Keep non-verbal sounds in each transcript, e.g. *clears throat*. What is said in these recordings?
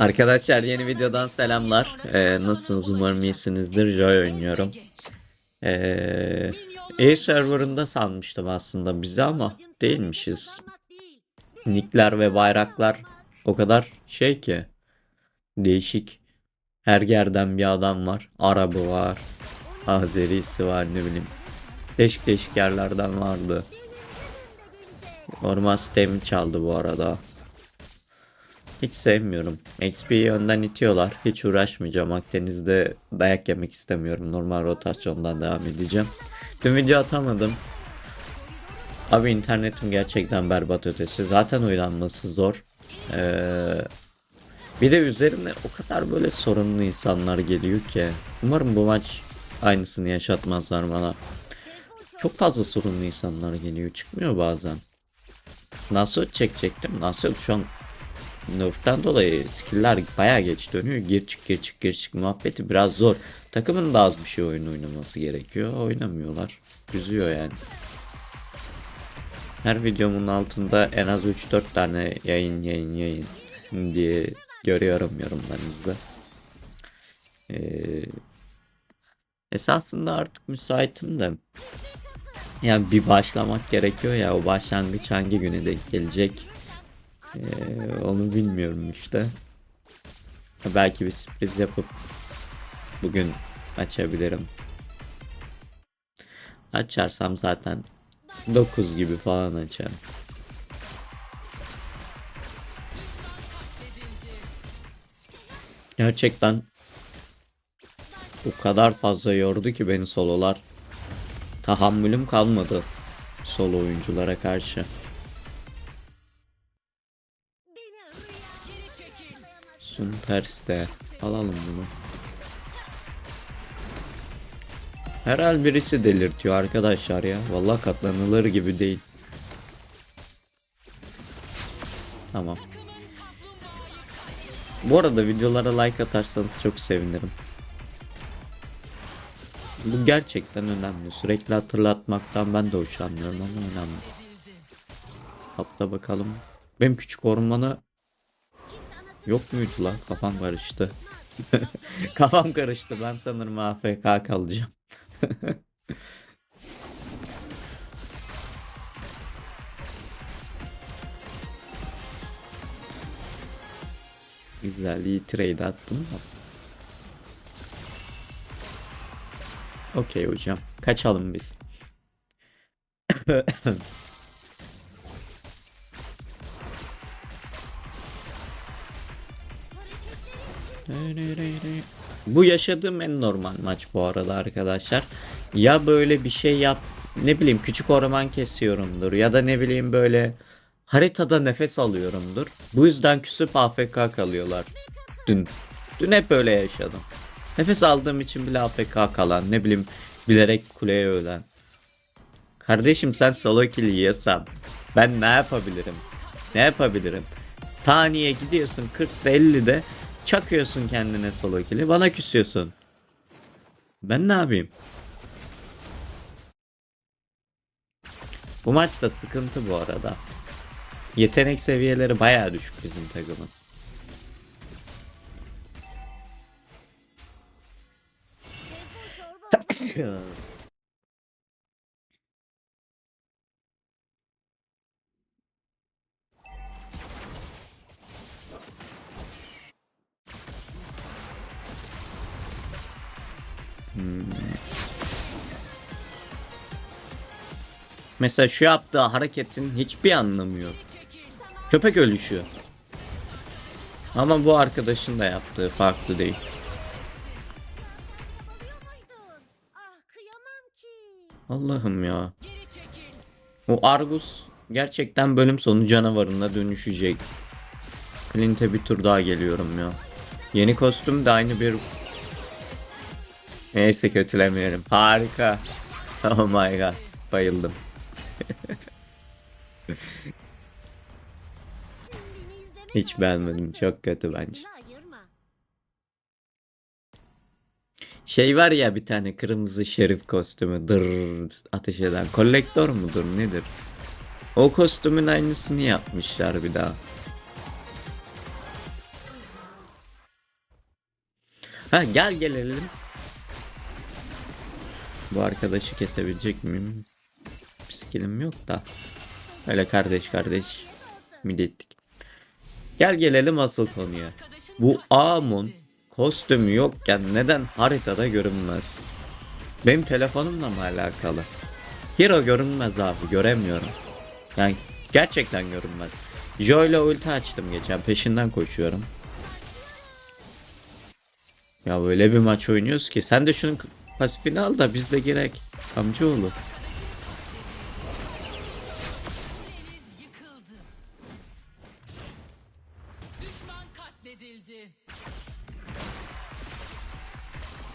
Arkadaşlar yeni videodan selamlar. Ee, nasılsınız? Umarım iyisinizdir. Joy oynuyorum. Ee, E serverında sanmıştım aslında bizi ama değilmişiz. Nickler ve bayraklar o kadar şey ki değişik. Her yerden bir adam var. Arabı var. Azerisi var ne bileyim. Değişik değişik yerlerden vardı. Normal sistemi çaldı bu arada. Hiç sevmiyorum. XP'yi önden itiyorlar. Hiç uğraşmayacağım. Akdeniz'de dayak yemek istemiyorum. Normal rotasyondan devam edeceğim. Dün video atamadım. Abi internetim gerçekten berbat ötesi. Zaten oynanması zor. Ee, bir de üzerine o kadar böyle sorunlu insanlar geliyor ki. Umarım bu maç aynısını yaşatmazlar bana. Çok fazla sorunlu insanlar geliyor. Çıkmıyor bazen. Nasıl çekecektim? Nasıl şu an Nerf'ten dolayı skill'ler bayağı geç dönüyor. Gir çık gir çık gir çık muhabbeti biraz zor. Takımın da az bir şey oyun oynaması gerekiyor. Oynamıyorlar. Üzüyor yani. Her videomun altında en az 3-4 tane yayın yayın yayın diye görüyorum yorumlarınızda. Ee, esasında artık müsaitim de. Yani bir başlamak gerekiyor ya o başlangıç hangi güne denk gelecek? Ee, onu bilmiyorum işte. Belki bir sürpriz yapıp bugün açabilirim. Açarsam zaten 9 gibi falan açarım. Gerçekten o kadar fazla yordu ki beni sololar. Tahammülüm kalmadı solo oyunculara karşı. Sunperste. Alalım bunu. Herhal birisi delirtiyor arkadaşlar ya. Vallahi katlanılır gibi değil. Tamam. Bu arada videolara like atarsanız çok sevinirim. Bu gerçekten önemli. Sürekli hatırlatmaktan ben de hoşlanmıyorum ama önemli. Hatta bakalım. Benim küçük ormanı Yok muydu lan? Kafam karıştı. *laughs* Kafam karıştı. Ben sanırım AFK kalacağım. *laughs* Güzel iyi trade attım. Okey hocam. Kaçalım biz. *laughs* Bu yaşadığım en normal maç bu arada arkadaşlar. Ya böyle bir şey yap ne bileyim küçük orman kesiyorumdur ya da ne bileyim böyle haritada nefes alıyorumdur. Bu yüzden küsüp AFK kalıyorlar. Dün. Dün hep böyle yaşadım. Nefes aldığım için bile AFK kalan ne bileyim bilerek kuleye ölen. Kardeşim sen solo kill yiyorsan ben ne yapabilirim? Ne yapabilirim? Saniye gidiyorsun 40'da 50'de Çakıyorsun kendine solo kill'i. Bana küsüyorsun. Ben ne yapayım? Bu maçta sıkıntı bu arada. Yetenek seviyeleri bayağı düşük bizim takımın. *laughs* Mesela şu yaptığı hareketin hiçbir anlamı yok. Köpek ölüşüyor. Ama bu arkadaşın da yaptığı farklı değil. Allah'ım ya. O Argus gerçekten bölüm sonu canavarına dönüşecek. Clint'e bir tur daha geliyorum ya. Yeni kostüm de aynı bir... Neyse kötülemiyorum. Harika. *laughs* Oh my god. Bayıldım. Hiç beğenmedim. Çok kötü bence. Şey var ya bir tane kırmızı şerif kostümü. Dır ateş eden. Kolektör mudur nedir? O kostümün aynısını yapmışlar bir daha. Ha gel gelelim. Bu arkadaşı kesebilecek miyim? Skillim yok da. Öyle kardeş kardeş. Mid ettik. Gel gelelim asıl konuya. Bu Amun kostümü yokken neden haritada görünmez? Benim telefonumla mı alakalı? Hero görünmez abi göremiyorum. Yani gerçekten görünmez. Joe ile ulti açtım geçen peşinden koşuyorum. Ya böyle bir maç oynuyoruz ki sen de şunun pasifini al da biz de girek. Amcaoğlu.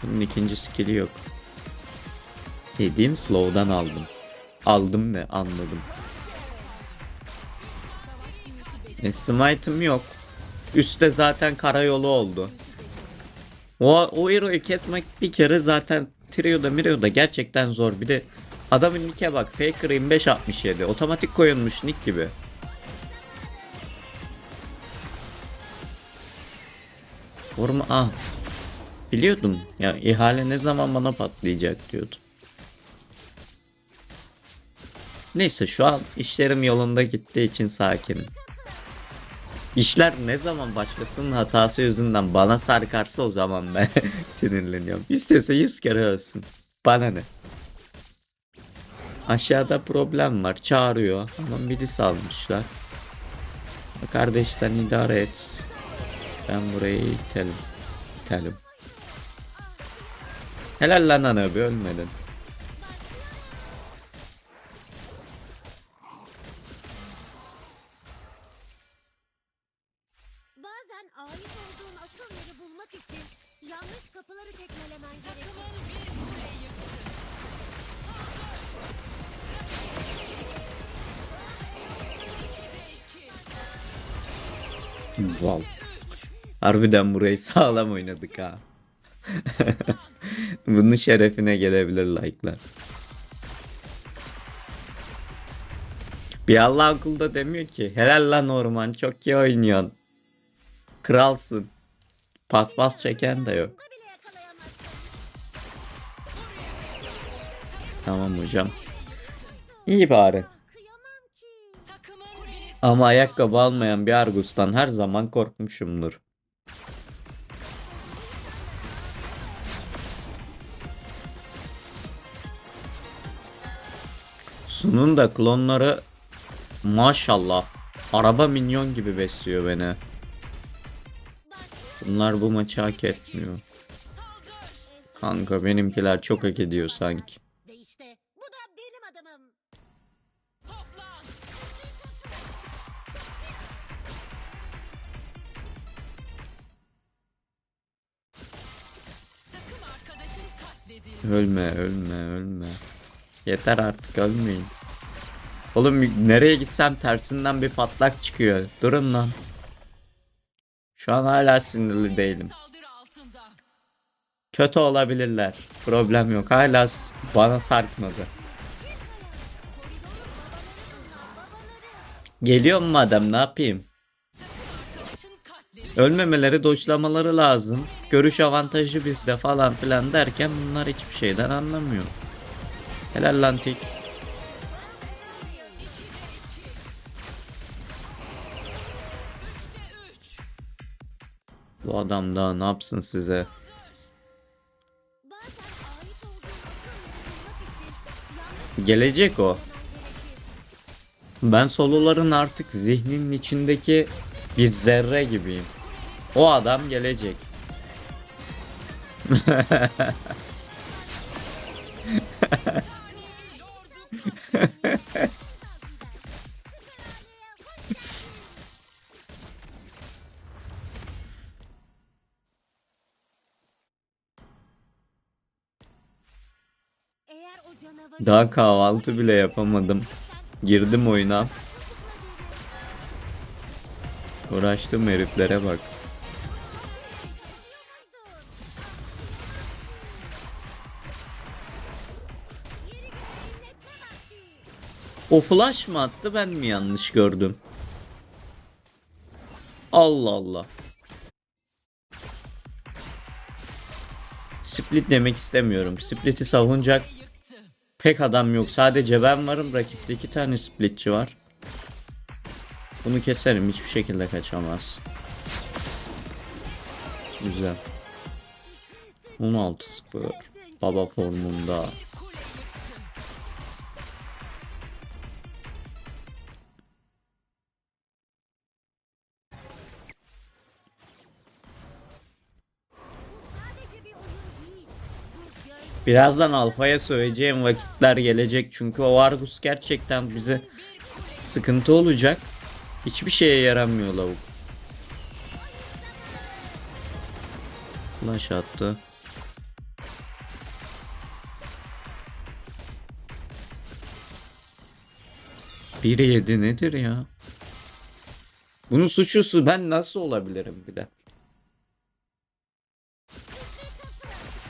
Bunun ikinci skill'i yok. Dediğim slow'dan aldım. Aldım ne anladım. E, smite'ım yok. Üste zaten karayolu oldu. O, o hero'yu kesmek bir kere zaten Trio'da Mirio'da gerçekten zor. Bir de adamın nick'e bak. Faker 2567. Otomatik koyulmuş nick gibi. Vurma. Ah. Biliyordum. Ya ihale ne zaman bana patlayacak diyordum. Neyse şu an işlerim yolunda gittiği için sakinim. İşler ne zaman başkasının hatası yüzünden bana sarkarsa o zaman ben *laughs* sinirleniyorum. İstese yüz kere ölsün. Bana ne? Aşağıda problem var. Çağırıyor. Ama biri salmışlar. Kardeş sen idare et. Ben burayı itelim. İtelim. Helal lan ana bir ölmedin. Bazen ait olduğun asıl yeri bulmak için yanlış kapıları tekmelemen gerekir. Wow. Harbiden burayı *laughs* sağlam oynadık ha. *laughs* *laughs* Bunun şerefine gelebilir like'lar. Bir Allah akıl da demiyor ki helal lan Orman çok iyi oynuyorsun. Kralsın. Paspas çeken de yok. Tamam hocam. İyi bari. Ama ayakkabı almayan bir Argus'tan her zaman korkmuşumdur. Sun'un da klonları maşallah araba minyon gibi besliyor beni. Bunlar bu maçı hak etmiyor. Kanka benimkiler çok hak ediyor sanki. Ölme ölme ölme. Yeter artık ölmeyin. Oğlum nereye gitsem tersinden bir patlak çıkıyor. Durun lan. Şu an hala sinirli değilim. Kötü olabilirler. Problem yok. Hala bana sarkmadı. Geliyorum madem ne yapayım? Ölmemeleri, doşlamaları lazım. Görüş avantajı bizde falan filan derken bunlar hiçbir şeyden anlamıyor. Helal lan tik. Bu adam daha ne yapsın size? Gelecek o. Ben soloların artık zihninin içindeki bir zerre gibiyim. O adam gelecek. *laughs* Daha kahvaltı bile yapamadım. Girdim oyuna. Uğraştım heriflere bak. O flash mı attı ben mi yanlış gördüm? Allah Allah. Split demek istemiyorum. Split'i savunacak. Pek adam yok. Sadece ben varım. Rakipte iki tane splitçi var. Bunu keserim. Hiçbir şekilde kaçamaz. Güzel. 16-0. Baba formunda. Birazdan Alfa'ya söyleyeceğim vakitler gelecek. Çünkü o Argus gerçekten bize sıkıntı olacak. Hiçbir şeye yaramıyor lavuk. Flash attı. Biri yedi nedir ya? Bunun suçlusu ben nasıl olabilirim bir de?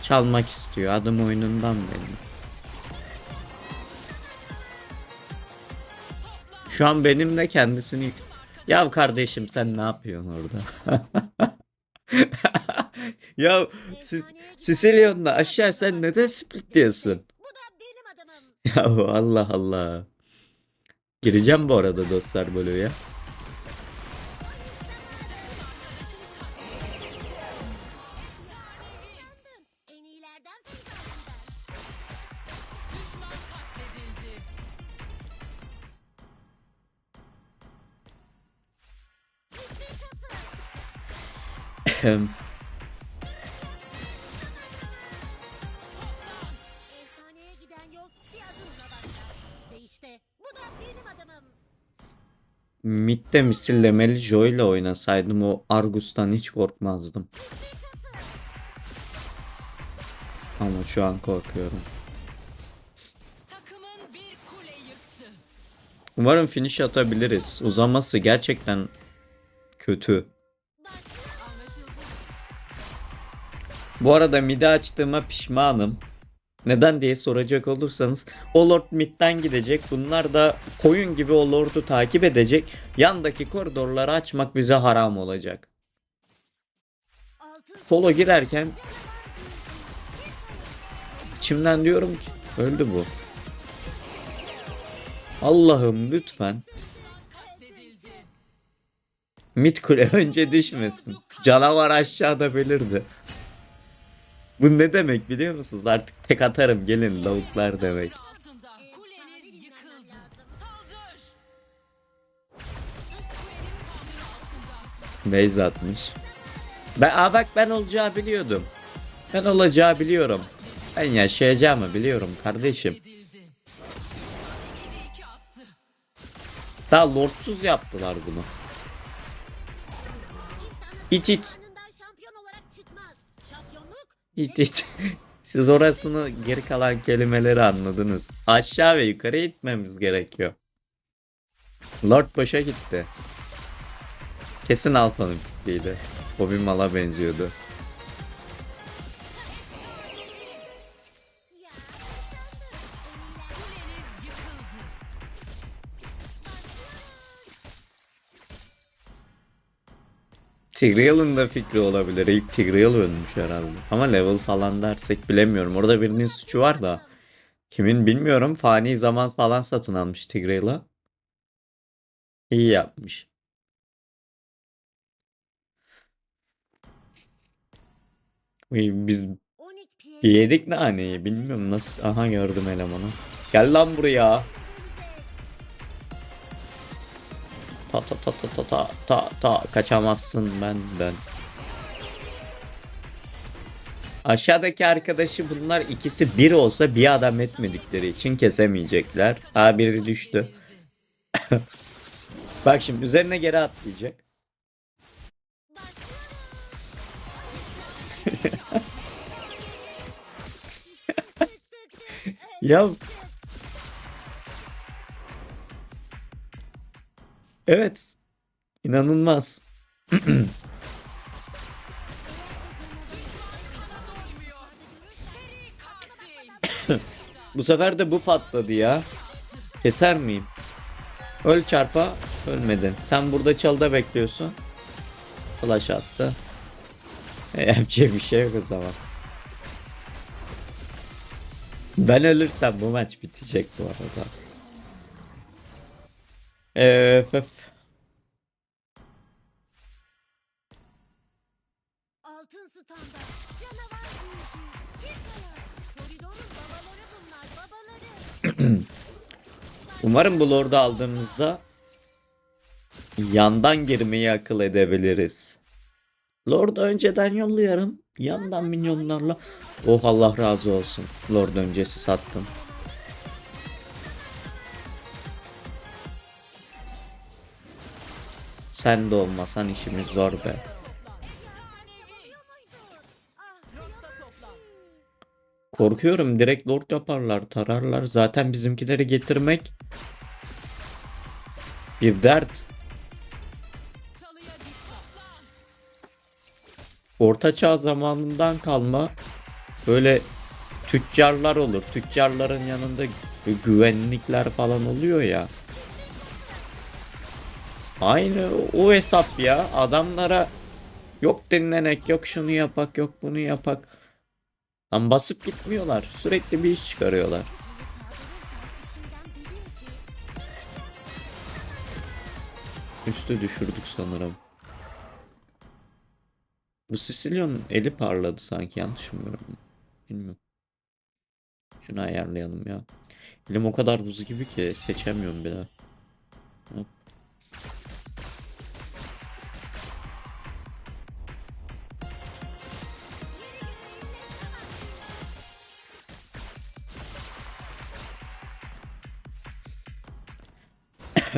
Çalmak istiyor. Adım oyunundan benim. Şu an benimle kendisini... Ya kardeşim sen ne yapıyorsun orada? *laughs* ya siz, Sicilyon'da aşağı sen neden split diyorsun? Ya Allah Allah. Gireceğim bu arada dostlar Blue'ya. Adamım. Mid'de misillemeli Joy ile oynasaydım o Argus'tan hiç korkmazdım. Ama şu an korkuyorum. Takımın bir kule yıktı. Umarım finish atabiliriz. Uzaması gerçekten kötü. Bu arada mid'i açtığıma pişmanım. Neden diye soracak olursanız o Lord mid'den gidecek. Bunlar da koyun gibi o Lord'u takip edecek. Yandaki koridorları açmak bize haram olacak. Solo girerken içimden diyorum ki öldü bu. Allah'ım lütfen mid kule *laughs* önce düşmesin. Canavar aşağıda belirdi. Bu ne demek biliyor musunuz? Artık tek atarım gelin lavuklar demek. Base atmış. Ben, aa bak ben olacağı biliyordum. Ben olacağı biliyorum. Ben yaşayacağımı biliyorum kardeşim. Katledildi. Düşman 2'de 2 attı. Daha lordsuz yaptılar bunu. İç iç. Şampiyonluk İç iç. Siz orasını geri kalan kelimeleri anladınız. Aşağı ve yukarı gitmemiz gerekiyor. Lord boşa gitti. Kesin Alfa'nın fikriydi. Bir mala benziyordu. Tigreal'ın da fikri olabilir. İlk Tigreal ölmüş herhalde. Ama level falan dersek bilemiyorum. Orada birinin suçu var da. Kimin bilmiyorum. Fani zaman falan satın almış Tigreal'a. İyi yapmış. Biz 12 piye. yedik naneyi. Bilmiyorum nasıl. Aha gördüm elemanı. Gel lan buraya. Ta ta ta ta ta ta ta ta kaçamazsın benden. Aşağıdaki arkadaşı bunlar ikisi bir olsa bir adam etmedikleri için kesemeyecekler. Ha biri düştü. *laughs* Bak şimdi üzerine geri atlayacak. *laughs* Ya evet. İnanılmaz. Bu sefer de bu patladı ya. Keser miyim? Öl çarpa. Ölmedin. Sen burada çalda bekliyorsun. Flash attı. E, *laughs* yapacak bir şey yok o zaman. Ben ölürsem bu maç bitecek bu arada. Öf, *clears throat* Umarım bu lord'u aldığımızda yandan girmeyi akıl edebiliriz. Lord'u önceden yolluyorum. Yandan minyonlarla. Oh Allah razı olsun. Lord öncesi sattın. Sen de olmasan işimiz zor be. Korkuyorum direkt lord yaparlar, tararlar. Zaten bizimkileri getirmek bir dert. Orta Çağ zamanından kalma böyle tüccarlar olur. Tüccarların yanında gü- güvenlikler falan oluyor ya. Aynı o hesap ya. Adamlara yok dinlenek, yok şunu yapak, yok bunu yapak. Lan basıp gitmiyorlar. Sürekli bir iş çıkarıyorlar. Üstü düşürdük sanırım. Bu Sicilyon'un eli parladı sanki yanlış mı gördüm? Bilmiyorum. Şunu ayarlayalım ya. Elim o kadar buz gibi ki seçemiyorum bile. Hop.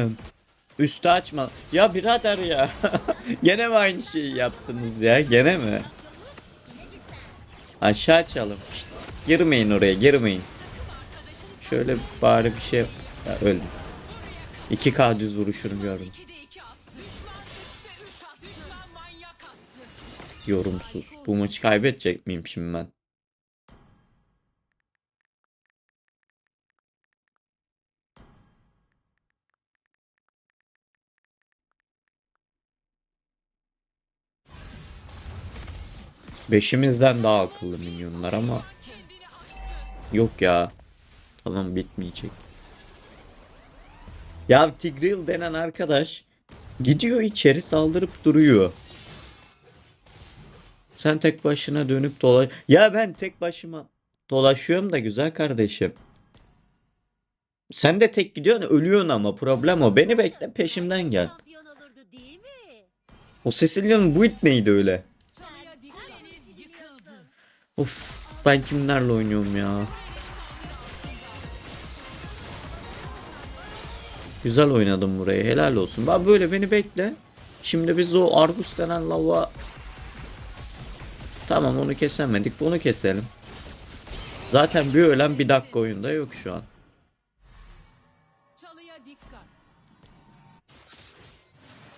*laughs* Üstü açma. Ya birader ya. *laughs* Gene mi aynı şeyi yaptınız ya? Gene mi? Aşağı açalım. Şşt, girmeyin oraya girmeyin. Şöyle bari bir şey... Ya, öldüm. 2K düz vuruşunu gördüm. 2'de 2 attı. Düşman 3'te 3 attı. Düşman manyak attı. Yorumsuz. Bu maçı kaybedecek miyim şimdi ben? Beşimizden daha akıllı minyonlar ama yok ya. Tamam bitmeyecek. Ya Tigreal denen arkadaş gidiyor içeri saldırıp duruyor. Sen tek başına dönüp dolaş... Ya ben tek başıma dolaşıyorum da güzel kardeşim. Sen de tek gidiyorsun ölüyorsun ama problem o. Beni bekle peşimden gel. O Cecilia'nın bu it neydi öyle? Of ben kimlerle oynuyorum ya. Güzel oynadım burayı helal olsun. Bak böyle beni bekle. Şimdi biz o Argus denen lava Tamam onu kesemedik bunu keselim. Zaten bir ölen bir dakika oyunda yok şu an.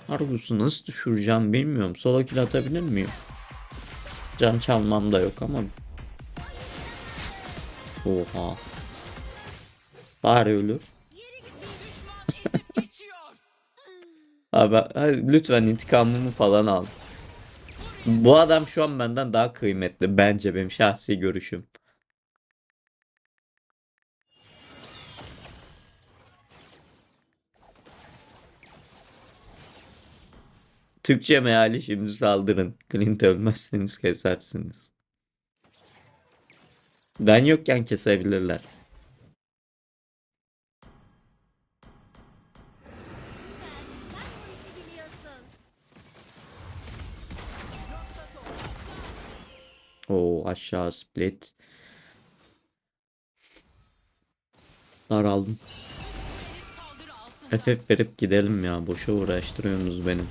Argus'u nasıl düşüreceğim bilmiyorum. Solo kill atabilir miyim? Can çalmam da yok ama. Oha. Bari ölür. *laughs* Abi lütfen intikamımı falan al. Bu adam şu an benden daha kıymetli bence benim şahsi görüşüm. Türkçe meali şimdi saldırın. Clint ölmezseniz kesersiniz. Ben yokken kesebilirler. Oo aşağı split. Daraldım. FF verip gidelim ya. Boşa uğraştırıyorsunuz benim.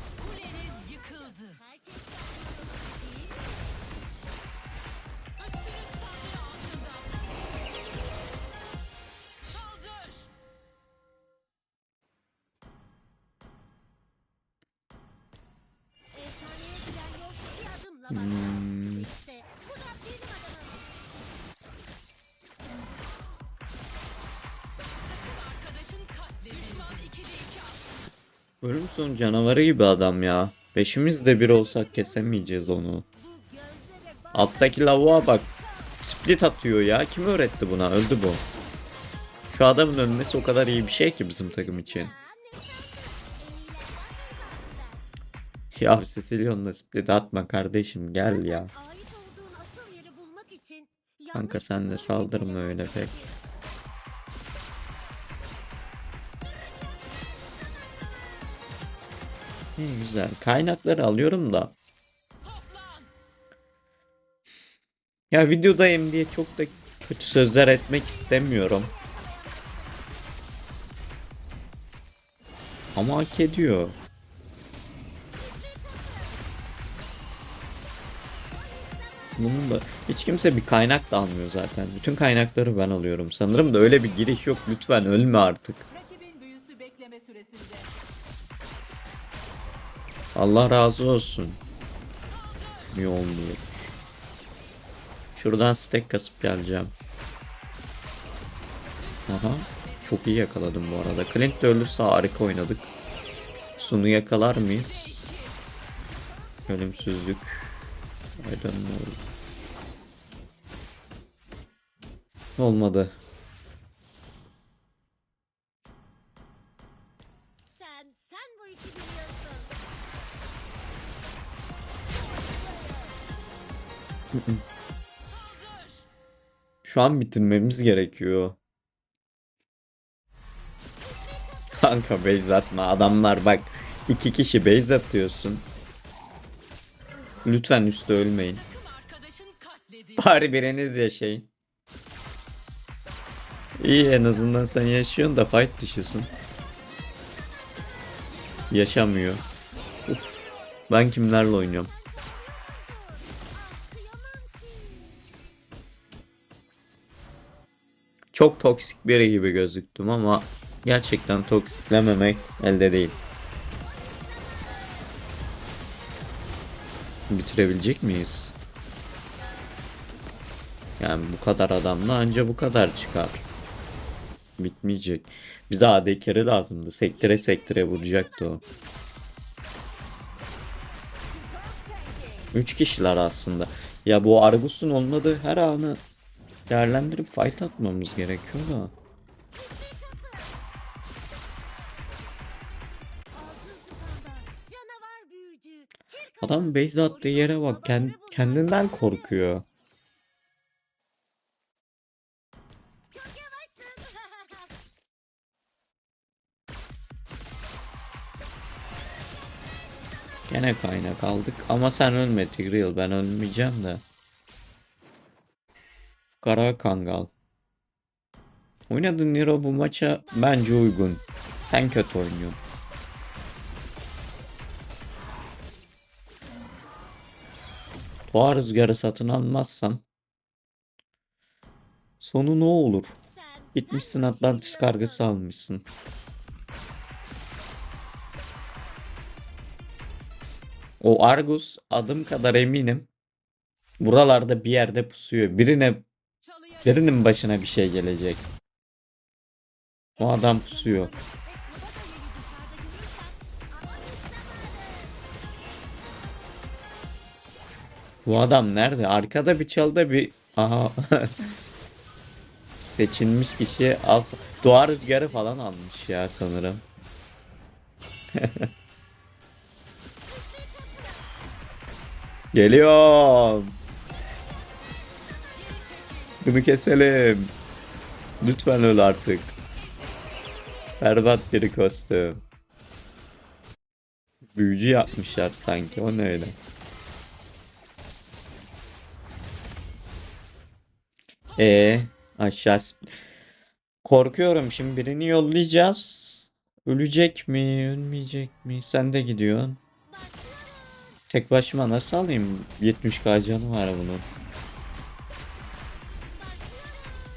Attı. Ölüm sonu canavarı gibi adam ya. Beşimiz de bir olsak kesemeyeceğiz onu. Alttaki lavuğa bak. split atıyor ya. Kim öğretti buna? Öldü bu. Şu adamın ölmesi o kadar iyi bir şey ki bizim takım için. Ya Sicilyon'la split atma kardeşim gel ya. Ait olduğun asıl yeri bulmak için Kanka sen de kapıları saldırma öyle pek. İyi güzel. Kaynakları alıyorum da. Ya videodayım diye çok da kötü sözler etmek istemiyorum. Ama hak ediyor. Bunun da hiç kimse bir kaynak da almıyor zaten. Bütün kaynakları ben alıyorum. Sanırım da öyle bir giriş yok. Lütfen ölme artık. Allah razı olsun. İyi olmuyor. Şuradan stack kasıp geleceğim. Aha. Çok iyi yakaladım bu arada. Clint de ölürse harika oynadık. Sunu yakalar mıyız? Ölümsüzlük. I don't know. Olmadı. Sen, sen bu işi biliyorsun. Şu an bitirmemiz gerekiyor. Kanka base atma. Adamlar bak. iki kişi base atıyorsun. Lütfen üstte ölmeyin. Bari biriniz yaşayın. İyi en azından sen yaşıyorsun da fight dışısın. Yaşamıyor. Ben kimlerle oynuyorum? Çok toksik biri gibi gözüktüm ama gerçekten toksiklememek elde değil. Bitirebilecek miyiz? Yani bu kadar adamla anca bu kadar çıkar. Bitmeyecek. Bize AD carry lazımdı. Sektire sektire vuracaktı o. Üç kişiler aslında. Ya bu Argus'un olmadığı her anı değerlendirip fight atmamız gerekiyor da. Adam base attığı yere bak. kend- kendinden korkuyor. Gene kaynak aldık ama sen ölme Tigreal ben ölmeyeceğim de. Kara Kangal. Oynadığın Nero bu maça bence uygun. Sen kötü oynuyorsun. Doğa rüzgarı satın almazsan sonu ne olur? Gitmişsin Atlantis kargısı almışsın. O Argus adım kadar eminim. Buralarda bir yerde pusuyor. Birine birinin başına bir şey gelecek. O adam pusuyor. Bu adam nerede? Arkada bir çalda bir aha *laughs* seçilmiş kişi al doğa rüzgarı falan almış ya sanırım. *laughs* Geliyorum. Bunu keselim. Lütfen öl artık. Berbat bir kostüm. Büyücü yapmışlar sanki o ne öyle. Ee, aşağı Korkuyorum şimdi birini yollayacağız. Ölecek mi, ölmeyecek mi? Sen de gidiyorsun. Tek başıma nasıl alayım? 70k canı var bunun.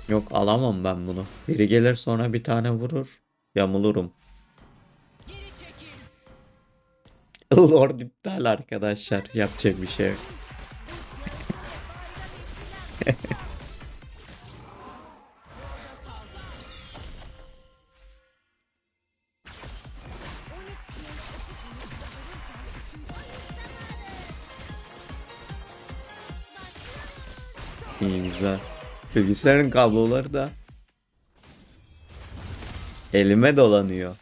Yok alamam ben bunu. Biri gelir sonra bir tane vurur. Yamulurum. *laughs* Lord iptal arkadaşlar. Yapacak bir şey yok. *laughs* İyi güzel. Bilgisayarın kabloları da elime dolanıyor.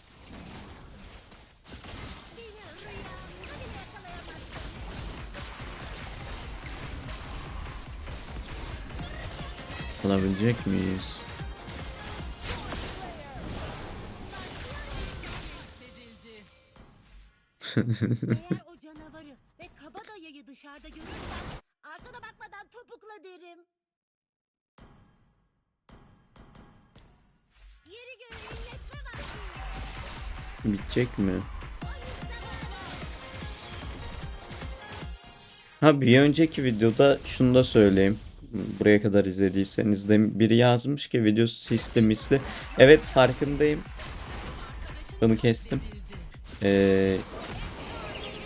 Alabilecek miyiz? *laughs* Bitecek mi? Ha bir önceki videoda şunu da söyleyeyim. Buraya kadar izlediyseniz de biri yazmış ki video sisli. Evet farkındayım. Bunu kestim. Ee,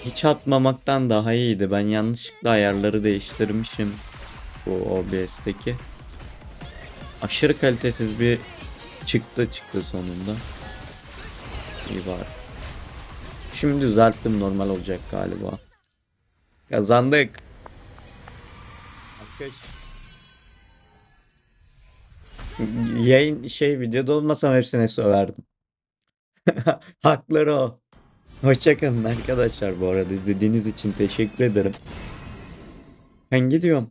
hiç atmamaktan daha iyiydi. Ben yanlışlıkla ayarları değiştirmişim. Bu OBS'teki. Aşırı kalitesiz bir çıktı çıktı sonunda. İyi var. Şimdi düzelttim normal olacak galiba. Kazandık. Alkış. Yayın şey videoda olmasam hepsine söverdim. *laughs* Hakları o. Hoşçakalın arkadaşlar bu arada izlediğiniz için teşekkür ederim. Ben gidiyorum.